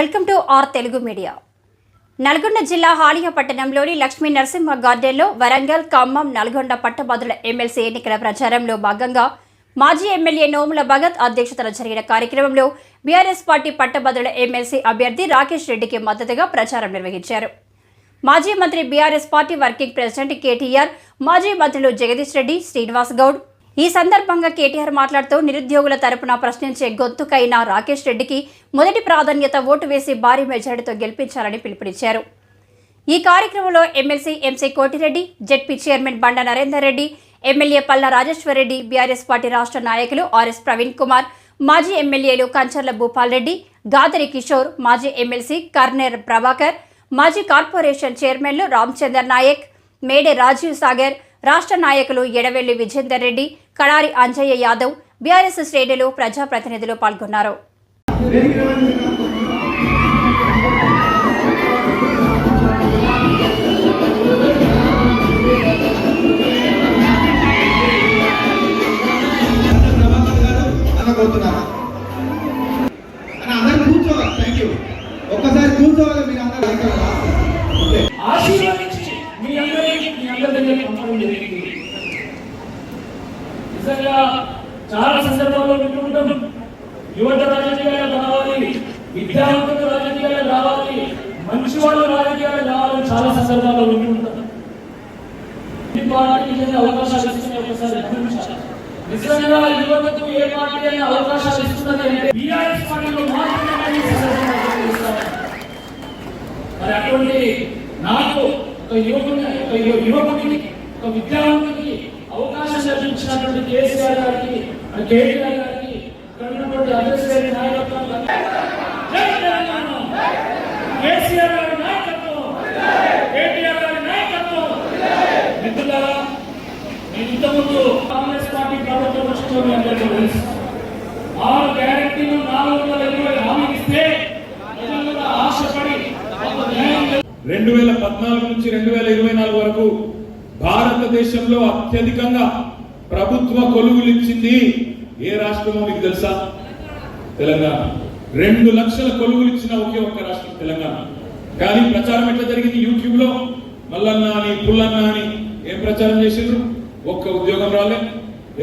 Welcome to R Telugu media. Nalgonda జిల్లా హాలియా పట్టణంలోని లక్ష్మీ నరసింహ గార్డెన్లో వరంగల్ ఖమ్మం నల్గొండ పట్టభద్రుల ఎమ్మెల్సీ ఎన్నికల ప్రచారంలో భాగంగా మాజీ ఎమ్మెల్యే నోముల భగత్ అధ్యక్షతన జరిగిన కార్యక్రమంలో బీఆర్ఎస్ పార్టీ పట్టభద్రుల ఎమ్మెల్సీ అభ్యర్థి రాకేష్ రెడ్డికి మద్దతుగా ప్రచారం నిర్వహించారు. మాజీ మంత్రి BRS party working president KTR మాజీ మంత్రులు జగదీష్ రెడ్డి శ్రీనివాస్ గౌడ్ ఈ సందర్భంగా కేటీఆర్ మాట్లాడుతూ నిరుద్యోగుల తరపున ప్రశ్నించే గొంతుకైన రాకేష్ రెడ్డికి మొదటి ప్రాధాన్యత ఓటు వేసి భారీ మెజారిటీతో గెలిపించాలని పిలుపునిచ్చారు. ఈ కార్యక్రమంలో MLC MC Kotireddy ZP chairman Banda Narender Reddy MLA Palla Rajeshwar Reddy BRS party రాష్ట్ర నాయకులు ఆర్ఎస్ ప్రవీణ్ కుమార్ మాజీ ఎమ్మెల్యేలు కంచర్ల భూపాల్ రెడ్డి గాదరి కిషోర్ మాజీ ఎమ్మెల్సీ కర్నేర్ ప్రభాకర్ మాజీ కార్పొరేషన్ చైర్మన్లు రామచందర్ నాయక్ మేడే రాజీవ్ సాగర్ రాష్ట్ర నాయకులు ఎడవెల్లి విజేందర్ రెడ్డి కడారి అంజయ్య యాదవ్ బీఆర్ఎస్ శ్రేణులు ప్రజాప్రతినిధులు పాల్గొన్నారు. చాలా సందర్భాల్లో వింటుంటాం ఉంటారు అవకాశాలు ఒకసారి నిజంగా యువతకు ఏ పార్టీ అయినా అవకాశాలు ఇస్తున్నది అంటే బీఆర్ఎస్ పార్టీలో మాత్రమే మరి అటువంటి నాకు ఒక యువకుని ఒక యువకుడికి ఒక విద్యావంతుడికి అవకాశం కల్పించినటువంటి కేసీఆర్ గారికి కేటీఆర్ గారికి ఇక్కడ ఉన్నటువంటి అధ్యక్షులైన నాయకత్వం జై తెలంగాణ కేసీఆర్ గారి నాయకత్వం కేటీఆర్ గారి నాయకత్వం మిత్రులారా నేను ఇంతకుముందు కాంగ్రెస్ పార్టీ ప్రభుత్వం వచ్చిన మీ అందరికీ తెలుసు. ఆరు గ్యారెంటీలు నాలుగు వందల ఇరవై హామీలు ఇస్తే ఆశపడి రెండు వేల పద్నాలుగు నుంచి రెండు వేల ఇరవై నాలుగు వరకు భారతదేశంలో అత్యధికంగా ప్రభుత్వ కొలువులు ఇచ్చింది ఏ రాష్ట్రమో మీకు తెలుసా? తెలంగాణ. రెండు లక్షల కొలువులు ఇచ్చిన ఒకే ఒక్క రాష్ట్రం తెలంగాణ. కానీ ప్రచారం ఎట్లా జరిగింది? యూట్యూబ్లో మల్లన్న అని పుల్లన్న అని ప్రచారం చేసిండ్రు. ఒక్క ఉద్యోగం రాలే.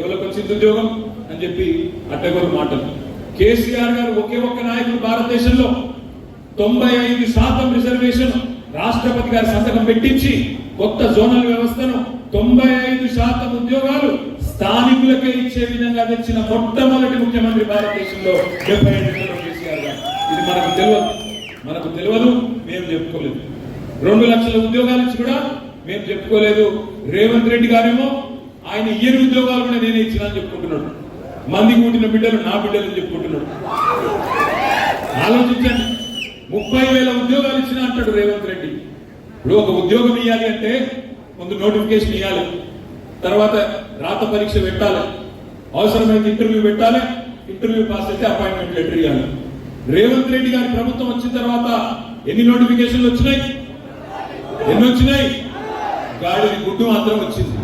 ఎవరికి వచ్చింది ఉద్యోగం? అని చెప్పి అడ్డగోలు మాటలు. కేసీఆర్ గారు ఒకే ఒక్క నాయకుడు భారతదేశంలో తొంభై ఐదు శాతం రిజర్వేషన్ రాష్ట్రపతి గారి సంతకం పెట్టించి కొత్త జోనల్ వ్యవస్థను తొంభై ఐదు శాతం ఉద్యోగాలు స్థానికులకే ఇచ్చే విధంగా తెచ్చిన మొట్టమొదటి ముఖ్యమంత్రి భారతదేశంలో డెబ్బై ఐదు కేసీఆర్ గారు. ఇది మనకు తెలియదు. మనకు తెలియదు మేము చెప్పుకోలేదు. రెండు లక్షల ఉద్యోగాలు నుంచి కూడా మేము చెప్పుకోలేదు. రేవంత్ రెడ్డి గారేమో ఆయన ఇయ్యని ఉద్యోగాలు కూడా నేనే ఇచ్చిన అని చెప్పుకుంటున్నాడు. మంది కూటిన బిడ్డలు నా బిడ్డలు అని చెప్పుకుంటున్నాడు. ఆలోచించండి. ముప్పై వేల ఉద్యోగాలు ఇచ్చిన అంటాడు రేవంత్ రెడ్డి. ఇప్పుడు ఒక ఉద్యోగం ఇవ్వాలి అంటే ముందు నోటిఫికేషన్ ఇవ్వాలి తర్వాత రాత పరీక్ష పెట్టాలి. అవసరమైతే ఇంటర్వ్యూ పెట్టాలి. ఇంటర్వ్యూ పాస్ అయితే అపాయింట్మెంట్ లెటర్ ఇవ్వాలి రేవంత్ రెడ్డి గారి ప్రభుత్వం వచ్చిన తర్వాత ఎన్ని నోటిఫికేషన్లు వచ్చినాయి? ఎన్ని వచ్చినాయి? గాడిని గుడ్డు మాత్రం వచ్చింది.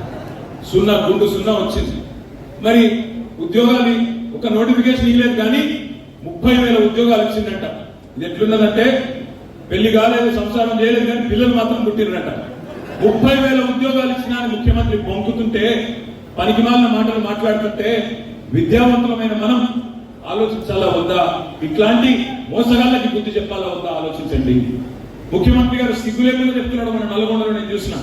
సున్నా గుండు సున్నా వచ్చింది. మరి ఉద్యోగాలు ఒక నోటిఫికేషన్ ఇవ్వలేదు కానీ ముప్పై వేల ఉద్యోగాలు వచ్చిందంట. ఇది ఎట్లున్నదంటే పెళ్ళి కాలేదు సంసారం చేయలేదు కానీ పిల్లలు మాత్రం పుట్టినరట ముప్పై వేల ఉద్యోగాలు ఇచ్చిన ముఖ్యమంత్రి ముఖ్యమంత్రి పనికి పనికిమాలిన మాటలు మాట్లాడుతుంటే విద్యావంతులమైన మనం ఆలోచించాలా వద్దా? ఇట్లాంటి మోసగాళ్ళకి బుద్ధి చెప్పాలా వద్దా? ఆలోచించండి. ముఖ్యమంత్రి గారు సిగ్గులేకుండా చెప్తున్నాడు మన నల్గొండలో నేను చూసినా.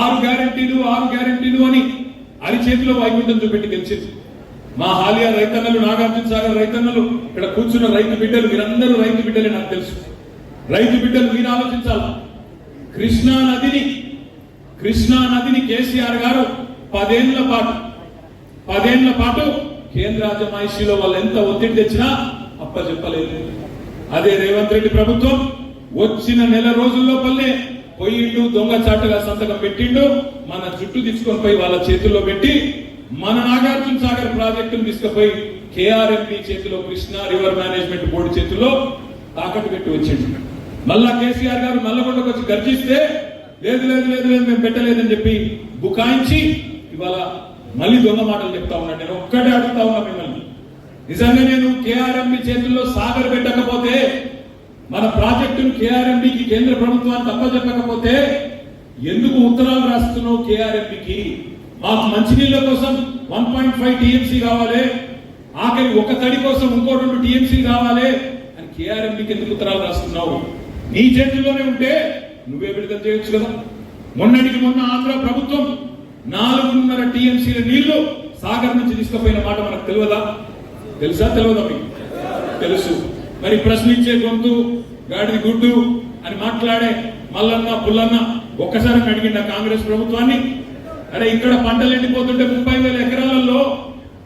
ఆరు గ్యారెంటీలు ఆరు గ్యారెంటీలు అని అరిచేతిలో వైకుంఠం చూపెట్టి గెలిచింది. మా హాలియా రైతన్నలు నాగార్జున సాగర్ రైతన్నలు ఇక్కడ కూర్చున్న రైతు బిడ్డలు మీరందరూ రైతు బిడ్డలే నాకు తెలుసు. రైతు బిడ్డలు మీరు ఆలోచించాలి? కృష్ణా నదిని కృష్ణా నదిని కేసీఆర్ గారు పదేళ్ళ పాటు పదేళ్ళ పాటు కేంద్ర అజమాయిషీలో వాళ్ళు ఎంత ఒత్తిడి తెచ్చినా అప్ప చెప్పలేదు అదే రేవంత్ రెడ్డి ప్రభుత్వం వచ్చిన నెల రోజుల్లోపల్లే పోయిండు దొంగచాటుగా సంతకం పెట్టిండు మన జుట్టు తీసుకొని పోయి వాళ్ళ చేతుల్లో పెట్టి మన నాగార్జున సాగర్ ప్రాజెక్టును తీసుకుపోయి కేఆర్ఎంపీ చేతిలో కృష్ణా రివర్ మేనేజ్మెంట్ బోర్డు చేతిలో తాకట్టు పెట్టి వచ్చిండు. మళ్ళా కేసీఆర్ గారు మల్లగొండకు వచ్చి గర్జిస్తే లేదు లేదు లేదు లేదు మేము పెట్టలేదని చెప్పి బుకాయించి ఇవాళ మళ్ళీ దొంగ మాటలు చెప్తా ఉన్నాను నేను ఒక్కటే అడుగుతా ఉన్నా మిమ్మల్ని. నిజంగా నేను కేఆర్ఎంపీ చేతుల్లో సాగర్ పెట్టకపోతే మన ప్రాజెక్టును కేఆర్ఎంబికి కేంద్ర ప్రభుత్వాన్ని తప్పజెప్పకపోతే ఎందుకు ఉత్తరాలు రాస్తున్నావు కేఆర్ఎంబికి మాకు మంచినీళ్ళ కోసం వన్ పాయింట్ ఫైవ్ టీఎంసీ కావాలి. ఆఖరి ఒక తడి కోసం ఇంకో రెండు టీఎంసీ కావాలి. అని కేఆర్ఎంబికి ఎందుకు ఉత్తరాలు రాస్తున్నావు? నీ చేతుల్లోనే ఉంటే నువ్వే విడుదల చేయొచ్చు కదా. మొన్నటికి మొన్న ఆంధ్ర ప్రభుత్వం నాలుగున్నర టీఎంసీల నీళ్ళు సాగర్ నుంచి తీసుకుపోయిన మాట మనకు తెలియదా తెలుసా? తెలియదా మీకు? తెలుసు. మరి ప్రశ్నించే గొంతు గాడిది గుడ్డు అని మాట్లాడే మల్లన్న పుల్లన్న ఒక్కసారి అడిగిండ కాంగ్రెస్ ప్రభుత్వాన్ని. అరే ఇక్కడ పంటలు ఎండిపోతుంటే ముప్పై వేల ఎకరాలలో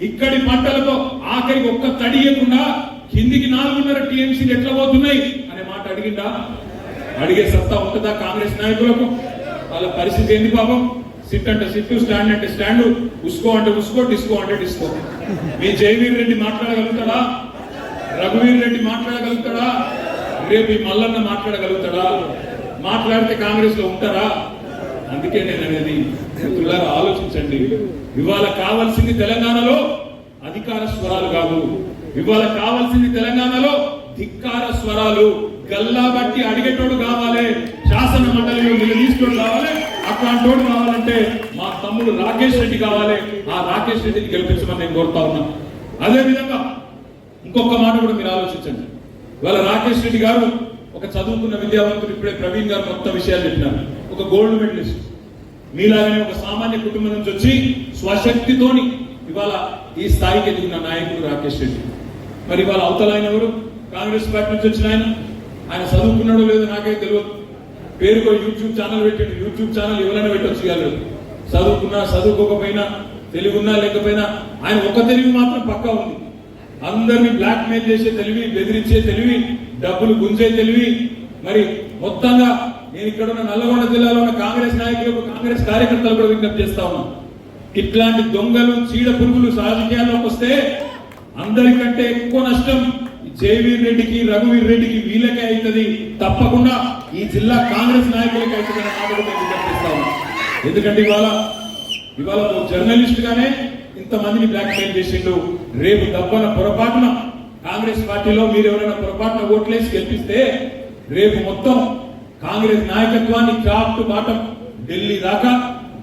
ఇక్కడి పంటలకు ఆఖరికి ఒక్క తడియకుండా కిందికి నాలుగున్నర టీఎంసీలు ఎట్లా పోతున్నాయి అనే మాట అడిగిందా? అడిగే సత్తా ఉంటుందా కాంగ్రెస్ నాయకులకు? వాళ్ళ పరిస్థితి ఏంది పాపం? సిట్ అంటే సిట్టు స్టాండ్ అంటే స్టాండ్ ఉసుకో అంటే ఉసుకో డిస్కో అంటే డిస్కో. మీ జయవీర్ రెడ్డి మాట్లాడగలుగుతాడా? రఘువీర్ రెడ్డి మాట్లాడగలుగుతాడా? రేపు ఈ మల్లన్న మాట్లాడగలుగుతాడా? మాట్లాడితే కాంగ్రెస్లో ఉంటారా? అందుకే నేను అనేది మిత్రులారా ఆలోచించండి. ఇవాళ కావాల్సింది తెలంగాణలో అధికార స్వరాలు కాదు. ఇవాళ కావాల్సింది తెలంగాణలో ధిక్కార స్వరాలు. గల్లా బట్టి అడిగేటోడు కావాలి. శాసన మండలిలో నిలదీసుకోడు కావాలి. అట్లాంటోడు కావాలంటే మా తమ్ముడు రాకేష్ రెడ్డి కావాలి. ఆ రాకేష్ రెడ్డిని గెలిపించమని నేను కోరుతా ఉన్నా. అదే విధంగా ఇంకొక మాట కూడా మీరు ఆలోచించండి. ఇవాళ రాకేష్ రెడ్డి గారు ఒక చదువుకున్న విద్యావంతుడు ఇప్పుడే ప్రవీణ్ గారు మొత్తం విషయాలు చెప్పినారు. ఒక గోల్డ్ మెడలిస్ట్. మీలాగనే ఒక సామాన్య కుటుంబం నుంచి వచ్చి స్వశక్తితోని ఇవాళ ఈ స్థాయికి ఎదిగిన నాయకుడు రాకేష్ రెడ్డి. మరి ఇవాళ అవతల ఆయన ఎవరు? కాంగ్రెస్ పార్టీ నుంచి వచ్చిన ఆయన? ఆయన చదువుకున్నాడో లేదో నాకే తెలియదు. పేరుకో యూట్యూబ్ ఛానల్ పెట్టాడు. యూట్యూబ్ ఛానల్ ఎవరైనా పెట్టొచ్చు కాదు చదువుకున్నా చదువుకోకపోయినా తెలివి ఉన్నా లేకపోయినా ఆయన ఒక తెలివి మాత్రం పక్కా ఉంది. అందరినీ బ్లాక్మెయిల్ చేసే తెలివి బెదిరించే తెలివి డబ్బులు గుంజే తెలివి. మరి మొత్తంగా నేను ఇక్కడ ఉన్న నల్లగొండ జిల్లాలో ఉన్న కాంగ్రెస్ నాయకులకు కాంగ్రెస్ కార్యకర్తలు కూడా విజ్ఞప్తి చేస్తా ఉన్నాను ఇట్లాంటి దొంగలు చీడ పురుగులు రాజకీయాల్లోకి వస్తే అందరికంటే ఎక్కువ నష్టం జయవీర్ రెడ్డికి రఘువీర్ రెడ్డికి వీళ్ళకే అవుతుంది. తప్పకుండా ఈ జిల్లా కాంగ్రెస్ నాయకులకి అవుతుందని మాట విజ్ఞప్తి చేస్తా ఎందుకంటే ఇవాళ ఇవాళ జర్నలిస్ట్ గానే ఇంతమందిని బ్లాక్మెయిల్ చేసిండు. రేపు దబ్బన పొరపాటున కాంగ్రెస్ పార్టీలో మీరు ఎవరైనా పొరపాటున ఓట్లేసి గెలిపిస్తే రేపు మొత్తం కాంగ్రెస్ నాయకత్వాన్ని టాప్ టు బాటం ఢిల్లీ దాకా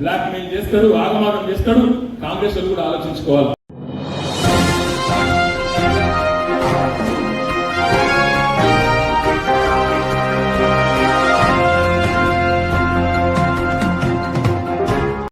బ్లాక్ మెయిల్ చేస్తాడు ఆగమాగం చేస్తాడు. కాంగ్రెస్ కూడా ఆలోచించుకోవాలి.